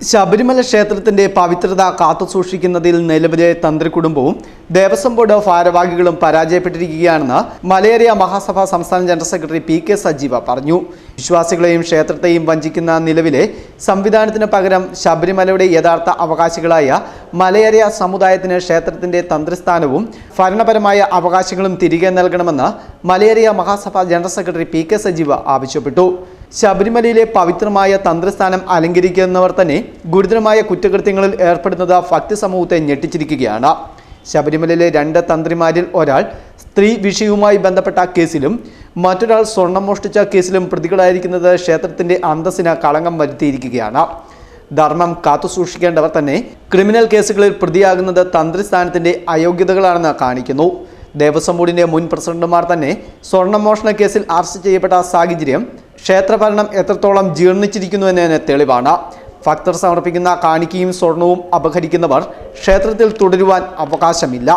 ശബരിമല ക്ഷേത്രത്തിന്റെ പവിത്രത കാത്തുസൂക്ഷിക്കുന്നതിൽ നിലവിലെ തന്ത്രി കുടുംബവും ദേവസ്വം ബോർഡ് ഭാരവാഹികളും പരാജയപ്പെട്ടിരിക്കുകയാണെന്ന് മലയേറിയ മഹാസഭ സംസ്ഥാന ജനറൽ സെക്രട്ടറി പി കെ സജീവ പറഞ്ഞു. വിശ്വാസികളെയും ക്ഷേത്രത്തെയും വഞ്ചിക്കുന്ന നിലവിലെ സംവിധാനത്തിന് പകരം ശബരിമലയുടെ യഥാർത്ഥ അവകാശികളായ മലയേറിയ സമുദായത്തിന് ക്ഷേത്രത്തിന്റെ തന്ത്രിസ്ഥാനവും ഭരണപരമായ അവകാശങ്ങളും തിരികെ നൽകണമെന്ന് Malayaraya Mahasabha general secretary P K Sajeeva ആവശ്യപ്പെട്ടു. ശബരിമലയിലെ പവിത്രമായ തന്ത്രസ്ഥാനം അലങ്കരിക്കുന്നവർ തന്നെ ഗുരുതരമായ കുറ്റകൃത്യങ്ങളിൽ ഏർപ്പെടുന്നത് ഭക്തി സമൂഹത്തെ ഞെട്ടിച്ചിരിക്കുകയാണ്. ശബരിമലയിലെ രണ്ട് തന്ത്രിമാരിൽ ഒരാൾ സ്ത്രീ വിഷയവുമായി ബന്ധപ്പെട്ട കേസിലും മറ്റൊരാൾ സ്വർണം മോഷ്ടിച്ച കേസിലും പ്രതികളായിരിക്കുന്നത് ക്ഷേത്രത്തിന്റെ അന്തസ്സിന് കളങ്കം വരുത്തിയിരിക്കുകയാണ്. ധർമ്മം കാത്തുസൂക്ഷിക്കേണ്ടവർ തന്നെ ക്രിമിനൽ കേസുകളിൽ പ്രതിയാകുന്നത് തന്ത്രിസ്ഥാനത്തിന്റെ അയോഗ്യതകളാണെന്ന് കാണിക്കുന്നു. ദേവസ്വം ബോർഡിന്റെ മുൻ പ്രസിഡന്റുമാർ തന്നെ സ്വർണമോഷണ കേസിൽ അറസ്റ്റ് ചെയ്യപ്പെട്ട സാഹചര്യം ക്ഷേത്രഭരണം എത്രത്തോളം ജീർണിച്ചിരിക്കുന്നു എന്നതിന് തെളിവാണ്. ഭക്തർ സമർപ്പിക്കുന്ന കാണിക്കയും സ്വർണവും അപഹരിക്കുന്നവർ ക്ഷേത്രത്തിൽ തുടരുവാൻ അവകാശമില്ല.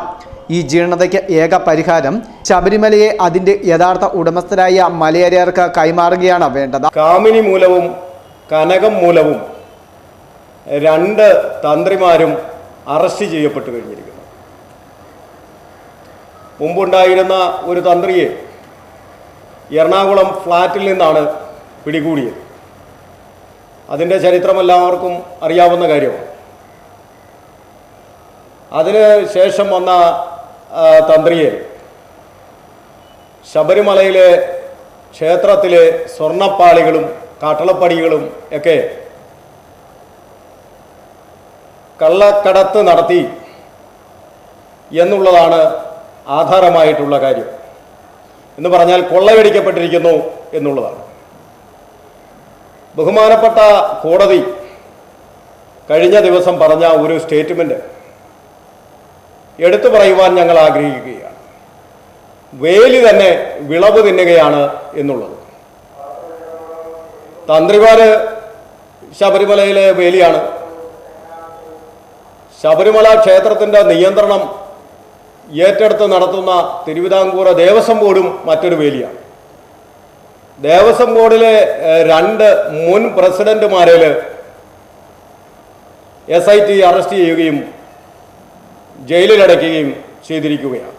ഈ ജീർണതയ്ക്ക് ഏക പരിഹാരം ശബരിമലയെ അതിന്റെ യഥാർത്ഥ ഉടമസ്ഥരായ മലയാളിയർക്ക് കൈമാറുകയാണ് വേണ്ടത്. കാമിനി മൂലവും കനകം മൂലവും രണ്ട് തന്ത്രിമാരും അറസ്റ്റ് ചെയ്യപ്പെട്ടു കഴിഞ്ഞിരിക്കുന്നു. മുമ്പുണ്ടായിരുന്ന ഒരു തന്ത്രിയെ എറണാകുളം ഫ്ലാറ്റിൽ നിന്നാണ് പിടികൂടിയത്. അതിന്റെ ചരിത്രം എല്ലാവർക്കും അറിയാവുന്ന കാര്യമാണ്. അതിന് ശേഷം വന്ന തന്ത്രിയെ ശബരിമലയിലെ ക്ഷേത്രത്തിലെ സ്വർണപ്പാളികളും കാട്ടളപ്പടികളും ഒക്കെ കള്ളക്കടത്ത് നടത്തി എന്നുള്ളതാണ് ആധാരമായിട്ടുള്ള കാര്യം. എന്ന് പറഞ്ഞാൽ കൊള്ളയടിക്കപ്പെട്ടിരിക്കുന്നു എന്നുള്ളതാണ്. ബഹുമാനപ്പെട്ട കോടതി കഴിഞ്ഞ ദിവസം പറഞ്ഞ ഒരു സ്റ്റേറ്റ്മെന്റ് എടുത്തു പറയുവാൻ ഞങ്ങൾ ആഗ്രഹിക്കുകയാണ്. വേലി തന്നെ വിളവ് തിന്നുകയാണ് എന്നുള്ളത്. തന്ത്രിമാര് ശബരിമലയിലെ വേലിയാണ്. ശബരിമല ക്ഷേത്രത്തിന്റെ നിയന്ത്രണം ഏറ്റെടുത്ത് നടത്തുന്ന തിരുവിതാംകൂർ ദേവസ്വം ബോർഡും മറ്റൊരു വേലിയാണ്. ദേവസ്വം ബോർഡിലെ രണ്ട് മുൻ പ്രസിഡന്റുമാരിൽ എസ് ഐ ടി അറസ്റ്റ് ചെയ്യുകയും ജയിലിലടയ്ക്കുകയും ചെയ്തിരിക്കുകയാണ്.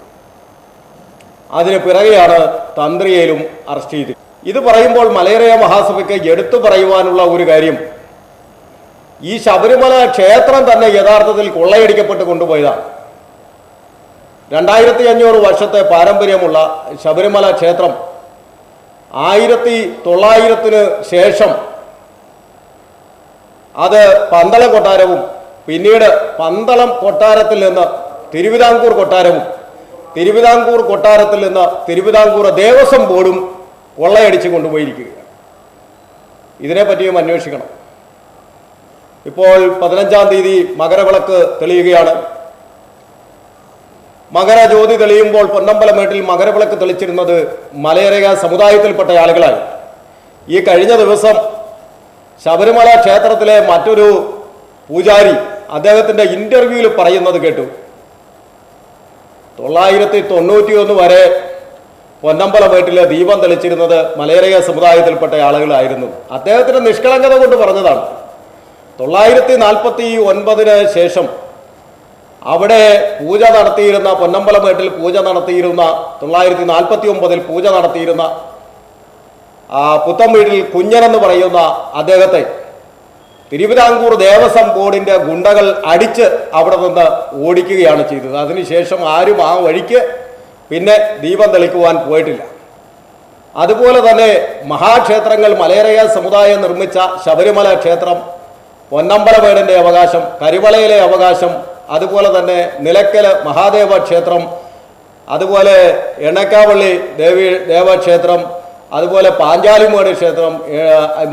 അതിന് പിറകെയാണ് തന്ത്രിയേലും അറസ്റ്റ് ചെയ്തത് ഇത് പറയുമ്പോൾ മലയറിയ മഹാസഭയ്ക്ക് എടുത്തു പറയുവാനുള്ള ഒരു കാര്യം ഈ ശബരിമല ക്ഷേത്രം തന്നെ യഥാർത്ഥത്തിൽ കൊള്ളയടിക്കപ്പെട്ട് കൊണ്ടുപോയതാണ്. രണ്ടായിരത്തി അഞ്ഞൂറ് വർഷത്തെ പാരമ്പര്യമുള്ള ശബരിമല ക്ഷേത്രം ആയിരത്തി തൊള്ളായിരത്തിന് ശേഷം അത് പന്തളം കൊട്ടാരവും പിന്നീട് പന്തളം കൊട്ടാരത്തിൽ നിന്ന് തിരുവിതാംകൂർ കൊട്ടാരവും തിരുവിതാംകൂർ കൊട്ടാരത്തിൽ നിന്ന് തിരുവിതാംകൂർ ദേവസ്വം ബോർഡും കൊള്ളയടിച്ച് കൊണ്ടുപോയിരിക്കുകയാണ്. ഇതിനെപ്പറ്റിയും അന്വേഷിക്കണം. ഇപ്പോൾ പതിനഞ്ചാം തീയതി മകരവിളക്ക് തെളിയുകയാണ്. മകരജ്യോതി തെളിയുമ്പോൾ പൊന്നമ്പലമേട്ടിൽ മകരവിളക്ക് തെളിച്ചിരുന്നത് മലയരക സമുദായത്തിൽപ്പെട്ട ആളുകളായി ഈ കഴിഞ്ഞ ദിവസം ശബരിമല ക്ഷേത്രത്തിലെ മറ്റൊരു പൂജാരി അദ്ദേഹത്തിന്റെ ഇന്റർവ്യൂവിൽ പറയുന്നത് കേട്ടു. തൊള്ളായിരത്തി തൊണ്ണൂറ്റി ഒന്ന് വരെ പൊന്നമ്പലമേട്ടിലെ ദീപം തെളിച്ചിരുന്നത് മലയരക സമുദായത്തിൽപ്പെട്ട ആളുകളായിരുന്നു. അദ്ദേഹത്തിന്റെ നിഷ്കളങ്കത കൊണ്ട് പറഞ്ഞതാണ്. തൊള്ളായിരത്തി നാൽപ്പത്തി ഒൻപതിന് ശേഷം അവിടെ പൂജ നടത്തിയിരുന്ന പൊന്നമ്പലമേട്ടിൽ പൂജ നടത്തിയിരുന്ന തൊള്ളായിരത്തി നാൽപ്പത്തി ഒമ്പതിൽ പൂജ നടത്തിയിരുന്ന ആ പുത്തംവീട്ടിൽ കുഞ്ഞനെന്ന് പറയുന്ന അദ്ദേഹത്തെ തിരുവിതാംകൂർ ദേവസ്വം ബോർഡിന്റെ ഗുണ്ടകൾ അടിച്ച് അവിടെ നിന്ന് ഓടിക്കുകയാണ് ചെയ്തത്. അതിനുശേഷം ആരും ആ വഴിക്ക് പിന്നെ ദീപം തെളിക്കുവാൻ പോയിട്ടില്ല. അതുപോലെ തന്നെ മഹാക്ഷേത്രങ്ങൾ മലയരയ സമുദായം നിർമ്മിച്ച ശബരിമല ക്ഷേത്രം പൊന്നമ്പലമേടിന്റെ അവകാശം കരിമലയിലെ അവകാശം അതുപോലെ തന്നെ നിലയ്ക്കൽ മഹാദേവ ക്ഷേത്രം അതുപോലെ എണ്ണക്കാവള്ളി ദേവി ദേവക്ഷേത്രം അതുപോലെ പാഞ്ചാലിമേട് ക്ഷേത്രം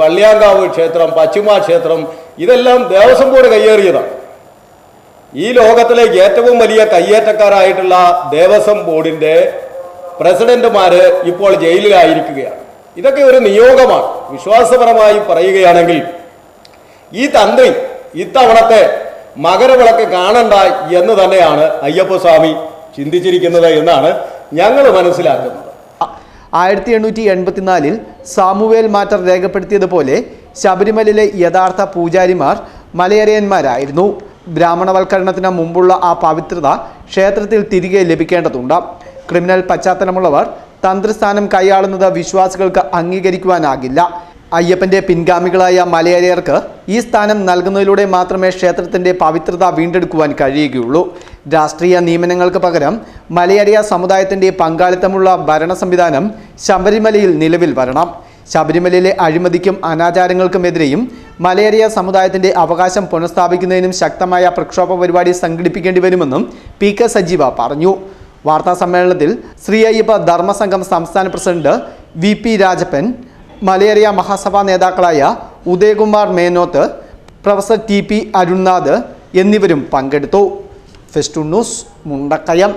വള്ളിയാങ്കാവ് ക്ഷേത്രം പശ്ചിമ ക്ഷേത്രം ഇതെല്ലാം ദേവസ്വം ബോർഡ് കയ്യേറിയതാണ് ഈ ലോകത്തിലെ ഏറ്റവും വലിയ കയ്യേറ്റക്കാരായിട്ടുള്ള ദേവസ്വം ബോർഡിന്റെ പ്രസിഡന്റുമാർ ഇപ്പോൾ ജയിലിലായിരിക്കുകയാണ്. ഇതൊക്കെ ഒരു നിയോഗമാണ്. വിശ്വാസപരമായി പറയുകയാണെങ്കിൽ ഈ തന്ത്രി ഇത്തവണത്തെ മകരവിളക്ക് കാണണ്ട എന്ന് തന്നെയാണ് അയ്യപ്പസ്വാമി ചിന്തിച്ചിരിക്കുന്നത് എന്നാണ് ഞങ്ങൾ മനസ്സിലാക്കുന്നത്. ആയിരത്തി എണ്ണൂറ്റി എൺപത്തിനാലിൽ സാമുവേൽ മാറ്റർ രേഖപ്പെടുത്തിയതുപോലെ ശബരിമലയിലെ യഥാർത്ഥ പൂജാരിമാർ മലയരയന്മാരായിരുന്നു ബ്രാഹ്മണവൽക്കരണത്തിന് മുമ്പുള്ള ആ പവിത്രത ക്ഷേത്രത്തിൽ തിരികെ ലഭിക്കേണ്ടതുണ്ട്. ക്രിമിനൽ പശ്ചാത്തലമുള്ളവർ തന്ത്രസ്ഥാനം കൈയാളുന്നത് വിശ്വാസികൾക്ക് അംഗീകരിക്കുവാനാകില്ല. അയ്യപ്പന്റെ പിൻഗാമികളായ മലയാളിയർക്ക് ഈ സ്ഥാനം നൽകുന്നതിലൂടെ മാത്രമേ ക്ഷേത്രത്തിന്റെ പവിത്രത വീണ്ടെടുക്കുവാൻ കഴിയുകയുള്ളൂ. രാഷ്ട്രീയ നിയമനങ്ങൾക്ക് പകരം മലയാളിയ സമുദായത്തിന്റെ പങ്കാളിത്തമുള്ള ഭരണ സംവിധാനം ശബരിമലയിൽ നിലവിൽ വരണം. ശബരിമലയിലെ അഴിമതിക്കും അനാചാരങ്ങൾക്കുമെതിരെയും മലയേറിയ സമുദായത്തിന്റെ അവകാശം പുനഃസ്ഥാപിക്കുന്നതിനും ശക്തമായ പ്രക്ഷോഭ പരിപാടി സംഘടിപ്പിക്കേണ്ടി വരുമെന്നും പി കെ സജീവ പറഞ്ഞു. വാർത്താ സമ്മേളനത്തിൽ ശ്രീ അയ്യപ്പ ധർമ്മസംഘം സംസ്ഥാന president V P Rajappan Malayaraya Mahasabha നേതാക്കളായ Udayakumar Menoth professor T P Arunnath എന്നിവരും പങ്കെടുത്തു. ഫെസ്റ്റു ന്യൂസ് മുണ്ടക്കയം.